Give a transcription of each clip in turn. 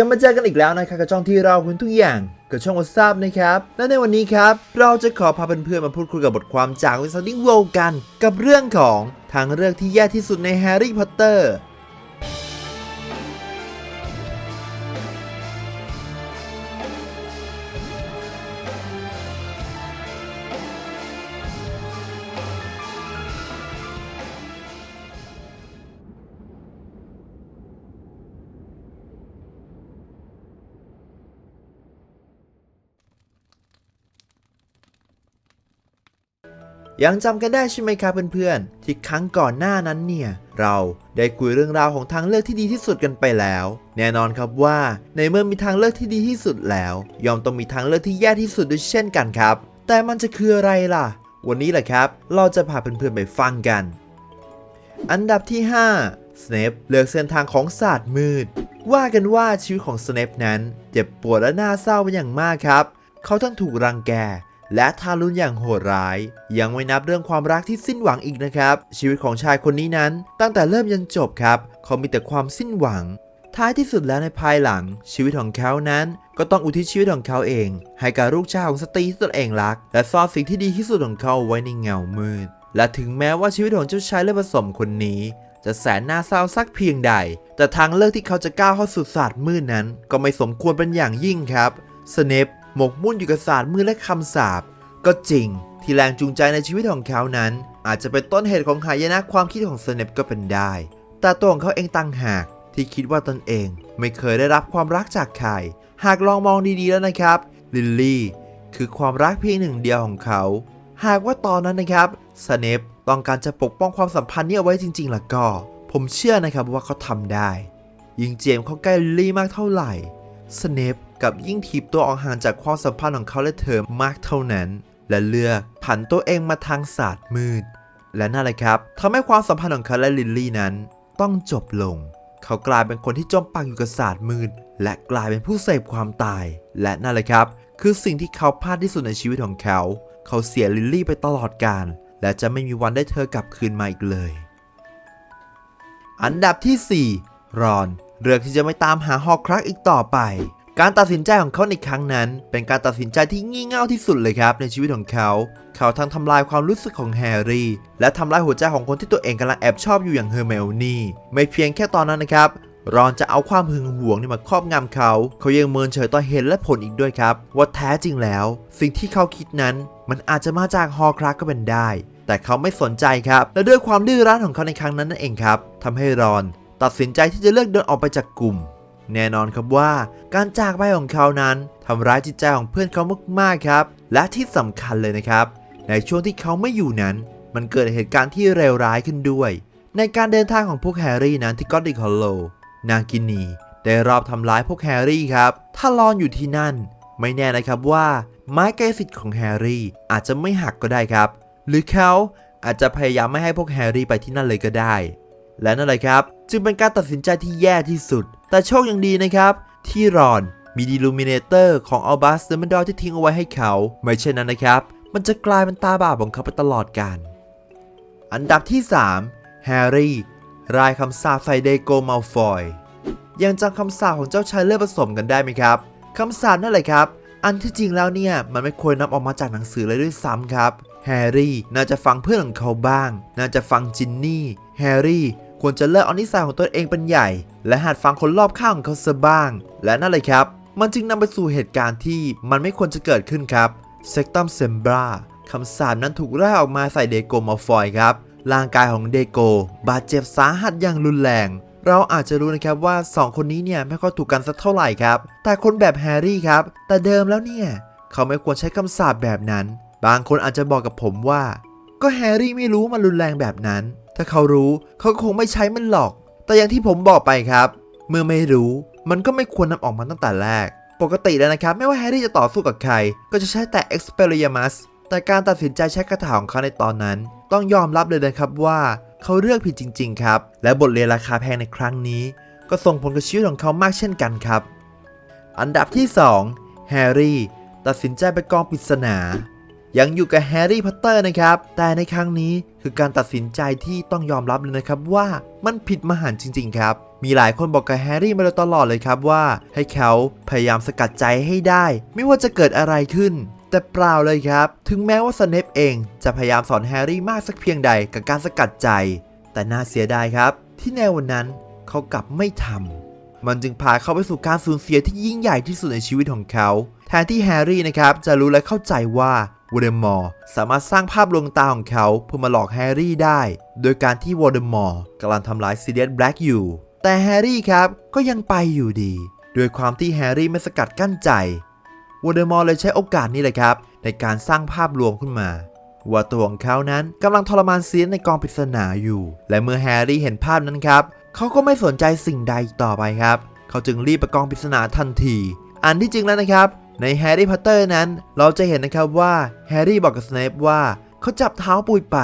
กลับมาเจอกันอีกแล้วนะครับกับช่องที่เราคุณทุกอย่างกับช่องว h ท a p นะครับ และในวันนี้ครับ เราจะขอพาเพื่อนๆมาพูดคุยกับบทความจาก Wizarding World กัน กับเรื่องของทางเลือกที่แย่ที่สุดในแฮร์รี่พอตเตอร์ ยังจำกันได้ใช่ไหมครับเพื่อนๆ ที่ครั้งก่อนหน้านั้นเนี่ย เราได้คุยเรื่องราวของทางเลือกที่ดีที่สุดกันไปแล้ว แน่นอนครับว่าในเมื่อมีทางเลือกที่ดีที่สุดแล้ว ยอมต้องมีทางเลือกที่แย่ที่สุดด้วยเช่นกันครับ แต่มันจะคืออะไรล่ะ วันนี้แหละครับ เราจะพาเพื่อนๆไปฟังกัน อันดับที่5สเนปเลือกเส้นทางของศาสตร์มืด ว่ากันว่าชีวิตของสเนปนั้น เจ็บปวดและน่าเศร้าเป็นอย่างมากครับ เขาทั้งถูกรังแก และทารุณอย่างโหดร้าย ยังไม่นับเรื่องความรักที่สิ้นหวังอีกนะครับ ชีวิตของชายคนนี้นั้น ตั้งแต่เริ่มยันจบครับเขามีแต่ความสิ้นหวัง ท้ายที่สุดแล้วในภายหลัง ชีวิตของเขานั้น ก็ต้องอุทิศชีวิตของเขาเอง ให้กับลูกชายของสตรีที่ตนเองรัก และซ่อนสิ่งที่ดีที่สุดของเขาไว้ในเงามืด และถึงแม้ว่าชีวิตของเจ้าชายเลือดผสมคนนี้จะแสนน่าเศร้าสักเพียงใด แต่ทางเลือกที่เขาจะก้าวเข้าสู่ศาสตร์มืดนั้น ก็ไม่สมควรเป็นอย่างยิ่งครับสเนป หมกมุ่นอยู่กับศาสตร์มืดและคำสาปก็จริงที่แรงจูงใจในชีวิตของเขานั้น อาจจะเป็นต้นเหตุของหายนะความคิดของสเนปก็เป็นได้ แต่ตัวของเขาเองต่างหากที่คิดว่าตนเองไม่เคยได้รับความรักจากใคร หากลองมองดีๆแล้วนะครับ ลิลลี่คือความรักเพียงหนึ่งเดียวของเขา หากว่าตอนนั้นนะครับสเนปต้องการจะปกป้องความสัมพันธ์นี้เอาไว้จริงๆล่ะก็ ผมเชื่อนะครับว่าเขาทำได้ ยิ่งเจมเขาใกล้ลิลลี่มากเท่าไหร่สเนป กับยิ่งถีบตัวออกห่างจากความสัมพันธ์ของเขาและเธอมากเท่านั้น และเลือกผันตัวเองมาทางศาสตร์มืด และนั่นแหละครับทำให้ความสัมพันธ์ของเขาและลิลลี่นั้น ต้องจบลง เขากลายเป็นคนที่จมปักอยู่กับศาสตร์มืด และกลายเป็นผู้เสพความตาย และนั่นแหละครับ คือสิ่งที่เขาพลาดที่สุดในชีวิตของเขา เขาเสียลิลลี่ไปตลอดกาลและจะไม่มีวันได้เธอกลับคืนมาอีกเลย อันดับที่ 4 รอนเลือกที่จะไม่ตามหาฮอครักอีกต่อไป การตัดสินใจของเขาในครั้งนั้น เป็นการตัดสินใจที่งี่เง่าที่สุดเลยครับในชีวิตของเขา เขาทั้งทำลายความรู้สึกของแฮร์รี่ และทำลายหัวใจของคนที่ตัวเองกำลังแอบชอบอยู่อย่างเฮอร์เมลนี่ไม่เพียงแค่ตอนนั้นนะครับรอนจะเอาความหึงหวงนี่มาครอบงำเขา เขายังเมินเฉยต่อเหตุและผลอีกด้วยครับ ว่าแท้จริงแล้ว สิ่งที่เขาคิดนั้น มันอาจจะมาจากฮอร์ครักก็เป็นได้ แต่เขาไม่สนใจครับ และด้วยความดื้อรั้นของเขาในครั้งนั้นนั่นเองครับทำให้รอน ตัดสินใจที่จะเลือกเดินออกไปจากกลุ่ม แน่นอนครับว่าการจากไปของเขานั้นทำร้ายจิตใจของเพื่อนเขามากๆครับ และที่สำคัญเลยนะครับ ในช่วงที่เขาไม่อยู่นั้น มันเกิดเหตุการณ์ที่เลวร้ายขึ้นด้วย ในการเดินทางของพวกแฮร์รี่นั้นที่ก็อดดิคอลโล นางกินี ได้รอบทำร้ายพวกแฮร์รี่ครับ ถ้ารอนอยู่ที่นั่น ไม่แน่นะครับว่าไม้กายสิทธิ์ของแฮร์รี่อาจจะไม่หักก็ได้ครับ หรือเขาอาจจะพยายามไม่ให้พวกแฮร์รี่ไปที่นั่นเลยก็ได้ และนั่นแหละครับ จึงเป็นการตัดสินใจที่แย่ที่สุด แต่โชคยังดีนะครับ ที่รอนมีดีลูมิเนเตอร์ของอัลบัสเดมอนดอที่ทิ้งเอาไว้ให้เขา ไม่เช่นนั้นนะครับ มันจะกลายเป็นตาบาปของเขาไปตลอดกาลอันดับที่3แฮร์รี่รายคำสาปใส่เดโกมัลฟอยยังจำคำสาปของเจ้าชายเลือดผสมกันได้ไหมครับคำสาปนั่นแหละครับ อันที่จริงแล้วเนี่ย มันไม่ควรนำออกมาจากหนังสือเลยด้วยซ้ำครับ แฮร์รี่น่าจะฟังเพื่อนของเขาบ้าง น่าจะฟังจินนี่ แฮร์รี่ ควรจะเลิกเอานิสัยของตัวเองเป็นใหญ่ และหัดฟังคนรอบข้างของเขาซะบ้าง และนั่นเลยครับ มันจึงนำไปสู่เหตุการณ์ที่มันไม่ควรจะเกิดขึ้นครับเซกตัมเซมบราคำสาปนั้นถูกร่ออกมาใส่เดโกมาฟอยครับ ร่างกายของเดโก บาดเจ็บสาหัสอย่างรุนแรง เราอาจจะรู้นะครับว่า 2 คนนี้เนี่ยไม่ค่อยถูกกันสักเท่าไหร่ครับ แต่คนแบบแฮร์รี่ครับ แต่เดิมแล้วเนี่ย เขาไม่ควรใช้คำสาปแบบนั้น บางคนอาจจะบอกกับผมว่า ก็แฮร์รี่ไม่รู้มันรุนแรงแบบนั้น ถ้าเขารู้เขาก็คงไม่ใช้มันหรอก แต่อย่างที่ผมบอกไปครับ เมื่อไม่รู้มันก็ไม่ควรนำออกมาตั้งแต่แรก ปกติแล้วนะครับ ไม่ว่าแฮร์รี่จะต่อสู้กับใคร ก็จะใช้แต่ Expelliarmus แต่การตัดสินใจใช้คาถาของเขาในตอนนั้น ต้องยอมรับเลยนะครับว่าเขาเลือกผิดจริง ๆ ครับ และบทเรียนราคาแพงในครั้งนี้ ก็ส่งผลกับชีวิตของเขามากเช่นกันครับ อันดับที่ 2 แฮร์รี่ ตัดสินใจไปกองปริศนา ยังอยู่กับแฮร์รี่พอตเตอร์นะครับ แต่ในครั้งนี้คือการตัดสินใจที่ต้องยอมรับเลยนะครับว่ามันผิดมหันต์จริง ๆ ครับ มีหลายคนบอกกับแฮร์รี่มาโดยตลอดเลยครับว่า ให้เขาพยายามสกัดใจให้ได้ ไม่ว่าจะเกิดอะไรขึ้น แต่เปล่าเลยครับ ถึงแม้ว่าสเนปเองจะพยายามสอนแฮร์รี่มากสักเพียงใดกับการสกัดใจ แต่น่าเสียดายครับ ที่ในวันนั้นเขากลับไม่ทำมันจึงพาเขาไปสู่การสูญเสียที่ยิ่งใหญ่ที่สุดในชีวิตของเขา แทนที่แฮร์รี่นะครับจะรู้และเข้าใจว่า วอร์เดมอร์สามารถสร้างภาพลวงตาของเขาเพื่อมาหลอกแฮร์รี่ได้ โดยการที่วอร์เดมอร์กำลังทำร้ายซีเรียสแบล็กอยู่ แต่แฮร์รี่ครับก็ยังไปอยู่ดีด้วยความที่แฮร์รี่ไม่สกัดกั้นใจวอร์เดมอร์เลยใช้โอกาสนี้เลยครับ ในการสร้างภาพลวงขึ้นมาว่าตัวของเขานั้นกำลังทรมานเซียนในกองปริศนาอยู่ และเมื่อแฮร์รี่เห็นภาพนั้นครับ เขาก็ไม่สนใจสิ่งใดอีกต่อไปครับ เขาจึงรีบไปกองปริศนาทันที อันที่จริงแล้วนะครับ ในแฮร์รี่พอตเตอร์นั้น เราจะเห็นนะครับว่าแฮร์รี่บอกกับสเนปว่าเขาจับเท้าปุยไป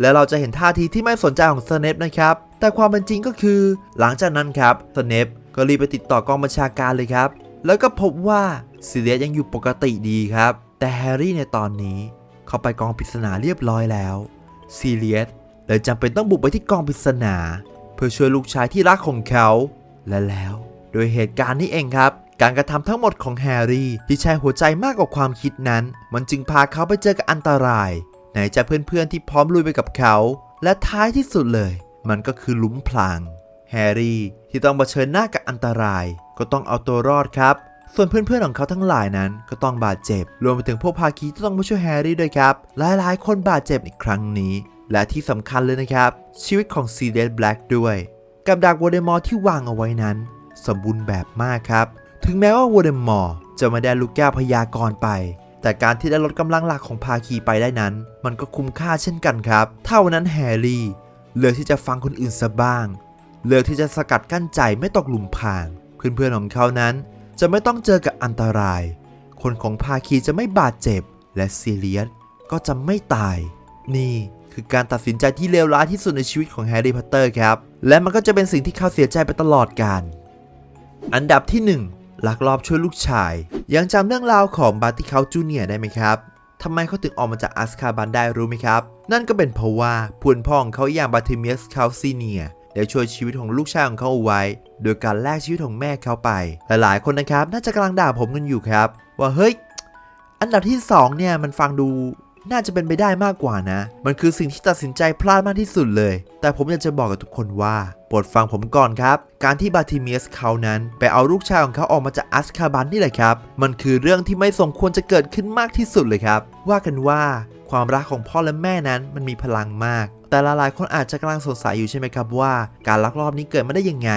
และเราจะเห็นท่าทีที่ไม่สนใจของสเนปนะครับ แต่ความเป็นจริงก็คือ หลังจากนั้นครับสเนปก็รีบไปติดต่อกองบัญชาการเลยครับ แล้วก็พบว่าซีเรียสยังอยู่ปกติดีครับ แต่แฮร์รี่ในตอนนี้ เขาไปกองปริศนาเรียบร้อยแล้วซีเรียสเลยจำเป็นต้องบุกไปที่กองปริศนา เพื่อช่วยลูกชายที่รักของเขา และแล้ว โดยเหตุการณ์นี้เองครับ การกระทำทั้งหมดของแฮร์รี่ที่ใช้หัวใจมากกว่าความคิดนั้น มันจึงพาเขาไปเจอกับอันตรายไหนจะเพื่อนๆที่พร้อมลุยไปกับเขา และท้ายที่สุดเลย มันก็คือลุ้มพรางแฮร์รี่ที่ต้องเผชิญหน้ากับอันตราย ก็ต้องเอาตัวรอดครับ ส่วนเพื่อนๆของเขาทั้งหลายนั้น ก็ต้องบาดเจ็บ รวมไปถึงพวกภาคีที่ต้องมาช่วยแฮร์รี่ด้วยครับ หลายๆ คนบาดเจ็บในครั้งนี้ และที่สำคัญเลยนะครับ ชีวิตของซีเดนแบล็กด้วย กับดักวอเดมอร์ที่วางเอาไว้นั้น สมบูรณ์แบบมากครับ ถึงแม้ว่าวอร์เดมอร์จะไม่ได้ลูกแก้วพยากรไป แต่การที่ได้ลดกำลังหลักของภาคีไปได้นั้น มันก็คุ้มค่าเช่นกันครับถ้านนั้นแฮร์รี่เลือกที่จะฟังคนอื่นซะบ้าง เลือกที่จะสกัดกั้นใจไม่ตกหลุมพราง เพื่อนๆของเขานั้น จะไม่ต้องเจอกับอันตราย คนของภาคีจะไม่บาดเจ็บ และซีเรียสก็จะไม่ตาย นี่คือการตัดสินใจที่เลวร้ายที่สุดในชีวิตของแฮร์รี่พอตเตอร์ครับ และมันก็จะเป็นสิ่งที่เขาเสียใจไปตลอดกาล อันดับที่ 1 ลักลอบช่วยลูกชาย ยังจำเรื่องราวของบาร์ติเขาจูเนียได้ไหมครับทำไมเขาถึงออกมาจากอัสคาบันได้รู้ไหมครับ นั่นก็เป็นเพราะว่าพูนพ่องเขาอย่างบาร์ติเมียสคาซีเนียได้ช่วยชีวิตของลูกชายของเขาเอาไว้ โดยการแลกชีวิตของแม่เขาไป หลายๆ คนนะครับ น่าจะกำลังด่าผมกันอยู่ครับ ว่าเฮ้ย อันดับที่ 2 เนี่ยมันฟังดู น่าจะเป็นไปได้มากกว่านะ มันคือสิ่งที่ตัดสินใจพลาดมากที่สุดเลย แต่ผมอยากจะบอกกับทุกคนว่าโปรดฟังผมก่อนครับ การที่บาติเมียสเขานั้น ไปเอาลูกชายของเขาออกมาจากอัสคาบันนี่แหละครับ มันคือเรื่องที่ไม่สมควรจะเกิดขึ้นมากที่สุดเลยครับ ว่ากันว่าความรักของพ่อและแม่นั้นมันมีพลังมาก แต่หลายๆคนอาจจะกำลังสงสัยอยู่ใช่ไหมครับว่า การลักลอบนี้เกิดมาได้ยังไง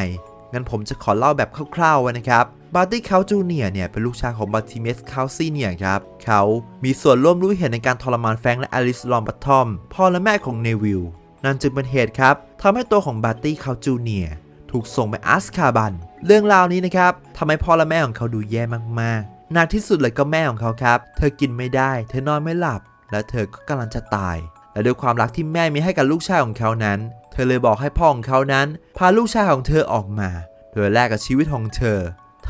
งั้นผมจะขอเล่าแบบคร่าวๆไว้นะครับ บาร์ตี้เขาจูเนียร์เนี่ยเป็นลูกชายของบาร์ติเมสเขาซีเนียร์ครับเขามีส่วนร่วมรู้เห็นในการทรมานแฟงและอลิสลอมบัตทอมพ่อและแม่ของเนวิลนั่นจึงเป็นเหตุครับทำให้ตัวของบาร์ตี้เขาจูเนียร์ถูกส่งไปอัสคาบัน เรื่องราวนี้นะครับทำให้พ่อและแม่ของเขาดูแย่มากๆหนักที่สุดเลยก็แม่ของเขาครับ เธอกินไม่ได้ เธอนอนไม่หลับ และเธอก็กำลังจะตาย และด้วยความรักที่แม่มีให้กับลูกชายของเขานั้น เธอเลยบอกให้พ่อของเขานั้น พาลูกชายของเธอออกมา โดยแลกกับชีวิตของเธอ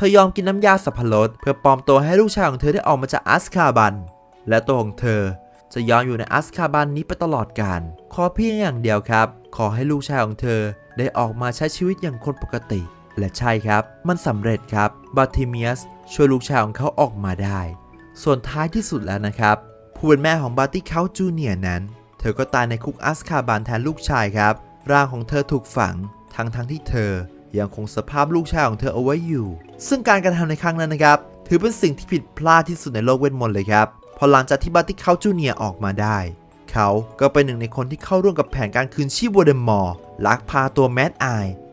เธอยอมกินน้ำยาสับปะรดเพื่อปลอมตัวให้ลูกชายของเธอได้ออกมาจากอัสคาบัน และตัวของเธอจะยอมอยู่ในอัสคาบันนี้ไปตลอดกาลขอเพียงอย่างเดียวครับ ขอให้ลูกชายของเธอได้ออกมาใช้ชีวิตอย่างคนปกติ และใช่ครับ มันสำเร็จครับบาติเมียสช่วยลูกชายของเขาออกมาได้ ส่วนท้ายที่สุดแล้วนะครับ ผู้เป็นแม่ของบาร์ตี้เขาจูเนียนั้น เธอก็ตายในคุกอัสคาบันแทนลูกชายครับ ร่างของเธอถูกฝังทั้งทั้งที่เธอ ยังคงสภาพลูกชายของเธอเอาไว้อยู่ ซึ่งการกระทำในครั้งนั้นนะครับ ถือเป็นสิ่งที่ผิดพลาดที่สุดในโลกเวทมนต์เลยครับพอหลังจากที่บาตี้เขาจูเนียออกมาได้ เขาก็เป็นหนึ่งในคนที่เข้าร่วมกับแผนการคืนชีพวอเดมอร์ลักพาตัวแมดไอ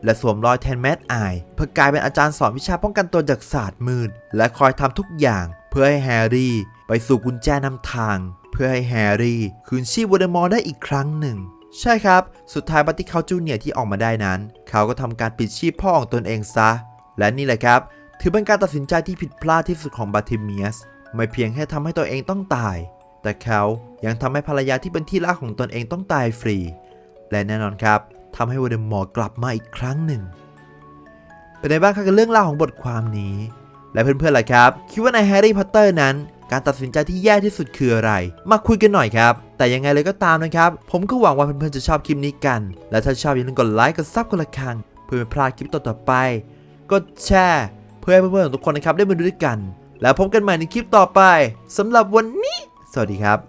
และสวมรอยแทนแมดไอเพื่อกลายเป็นอาจารย์สอนวิชาป้องกันตัวจากศาสตร์มืด และคอยทำทุกอย่างเพื่อให้แฮร์รี่ ไปสู่กุญแจนำทาง เพื่อให้แฮร์รี่คืนชีพวอเดมอร์ได้อีกครั้งหนึ่ง ใช่ครับ สุดท้ายบัตตี้เขาจูเนียที่ออกมาได้นั้น เขาก็ทำการปิดชีพพ่อของตนเองซะ และนี่แหละครับ ถือเป็นการตัดสินใจที่ผิดพลาดที่สุดของบาติเมียส ไม่เพียงแค่ทำให้ตัวเองต้องตาย แต่เขายังทำให้ภรรยาที่เป็นที่รักของตนเองต้องตายฟรี และแน่นอนครับทำให้วอเดมอร์กลับมาอีกครั้งหนึ่ง เป็นไงบ้างครับกับเรื่องราวของบทความนี้ และเพื่อนๆล่ะครับ คิดว่าในแฮร์รี่พอตเตอร์นั้น การตัดสินใจที่แย่ที่สุดคืออะไร มาคุยกันหน่อยครับ แต่ยังไงเลยก็ตามนะครับ ผมก็หวังว่าเพื่อนๆจะชอบคลิปนี้กัน และถ้าชอบอย่าลืมกดไลค์กดซับกดละคังเพื่อไม่พลาดคลิปต่อๆไป กดแชร์เพื่อให้เพื่อนๆทุกคนนะครับได้มาดูด้วยกัน แล้วพบกันใหม่ในคลิปต่อไปสำหรับวันนี้ สวัสดีครับ